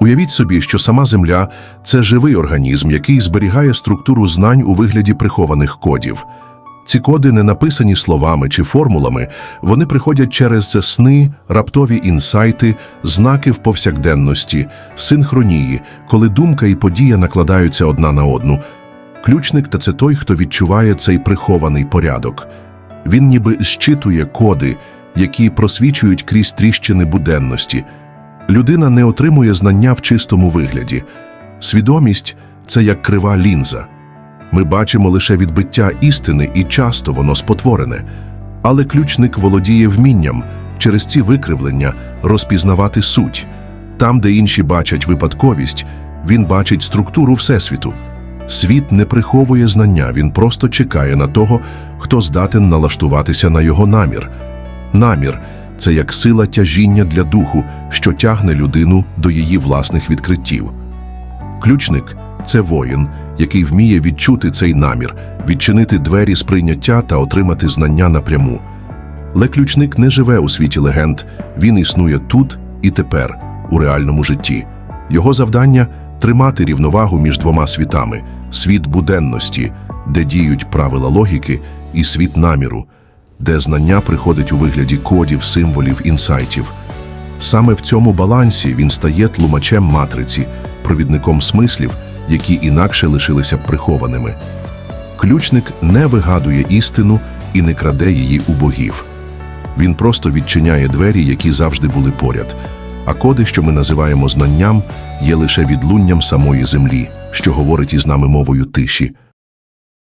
Уявіть собі, що сама Земля це живий організм, який зберігає структуру знань у вигляді прихованих кодів. Ці коди не написані словами чи формулами, вони приходять через сни, раптові інсайти, знаки в повсякденності, синхронії, коли думка і подія накладаються одна на одну. Ключник та це той, хто відчуває цей прихований порядок. Він ніби зчитує коди, які просвічують крізь тріщини буденності. Людина не отримує знання в чистому вигляді. Свідомість це як крива лінза. Ми бачимо лише відбиття істини, і часто воно спотворене. Але ключник володіє вмінням через ці викривлення розпізнавати суть. Там, де інші бачать випадковість, він бачить структуру Всесвіту. Світ не приховує знання, він просто чекає на того, хто здатен налаштуватися на його намір. Намір це як сила тяжіння для духу, що тягне людину до її власних відкриттів. Ключник це воїн, який вміє відчути цей намір, відчинити двері сприйняття та отримати знання напряму. Але ключник не живе у світі легенд, він існує тут і тепер, у реальному житті. Його завдання тримати рівновагу між двома світами: світ буденності, де діють правила логіки, і світ наміру, де знання приходить у вигляді кодів, символів, інсайтів. Саме в цьому балансі він стає тлумачем матриці, провідником смислів, які інакше лишилися б прихованими. Ключник не вигадує істину і не краде її у богів. Він просто відчиняє двері, які завжди були поряд. А коди, що ми називаємо знанням, є лише відлунням самої землі, що говорить із нами мовою тиші.